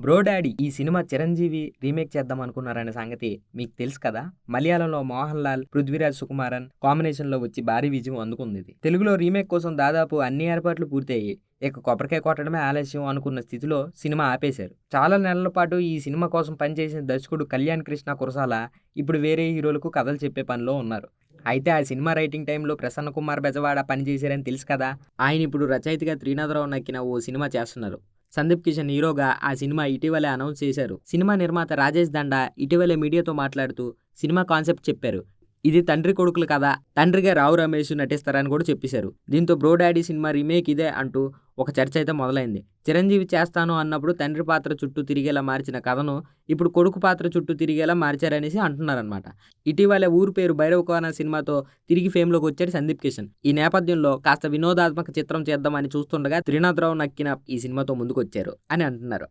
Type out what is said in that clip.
Bro daddy ఈ cinema Chiranjeevi remake చేద్దాం అనుకున్నారనే సంగతి మీకు తెలుసు కదా? మలయాళంలో మోహన్ లాల్ పృథ్వీరాజ్ సుకుమారన్ కాంబినేషన్లో వచ్చి భారీ విజయం అందుకుంది తెలుగులో రీమేక్ కోసం దాదాపు అన్ని ఏర్పాట్లు పూర్తయ్యాయి. ఇక కొబ్బరికాయ కొట్టడమే ఆలస్యం అనుకున్న స్థితిలో సినిమా ఆపేశారు. చాలా నెలల పాటు ఈ సినిమా కోసం పనిచేసిన దర్శకుడు కళ్యాణ్ కృష్ణ కురసాల ఇప్పుడు వేరే హీరోలకు కథలు చెప్పే పనిలో ఉన్నారు. అయితే ఆ సినిమా రైటింగ్ టైంలో ప్రసన్న కుమార్ బెజవాడ పనిచేశారని తెలుసు కదా? ఆయన ఇప్పుడు రచయితగా త్రినాథరావు నక్కిన ఓ సినిమా చేస్తున్నారు. సందీప్ కిషన్ హీరోగా ఆ సినిమా ఇటీవలే అనౌన్స్ చేశారు. సినిమా నిర్మాత రాజేష్ దండా ఇటీవలే మీడియాతో మాట్లాడుతూ సినిమా కాన్సెప్ట్ చెప్పారు. ఇది తండ్రి కొడుకులు కదా తండ్రిగా రావు రమేష్ నటిస్తారని కూడా చెప్పేశారు. దీంతో బ్రో డాడీ సినిమా రీమేక్ ఇదే అంటూ ఒక చర్చ అయితే మొదలైంది. చిరంజీవి చేస్తాను అన్నప్పుడు తండ్రి పాత్ర చుట్టూ తిరిగేలా మార్చిన కథను ఇప్పుడు కొడుకు పాత్ర చుట్టూ తిరిగేలా మార్చారనేసి అంటున్నారనమాట ఇటీవల ఊరు పేరు భైరవకోన సినిమాతో తిరిగి ఫేమ్లోకి వచ్చాడు సందీప్ కిషన్. ఈ నేపథ్యంలో కాస్త వినోదాత్మక చిత్రం చేద్దామని చూస్తుండగా త్రినాథరావు నక్కిన ఈ సినిమాతో ముందుకు వచ్చారు అని అంటున్నారు.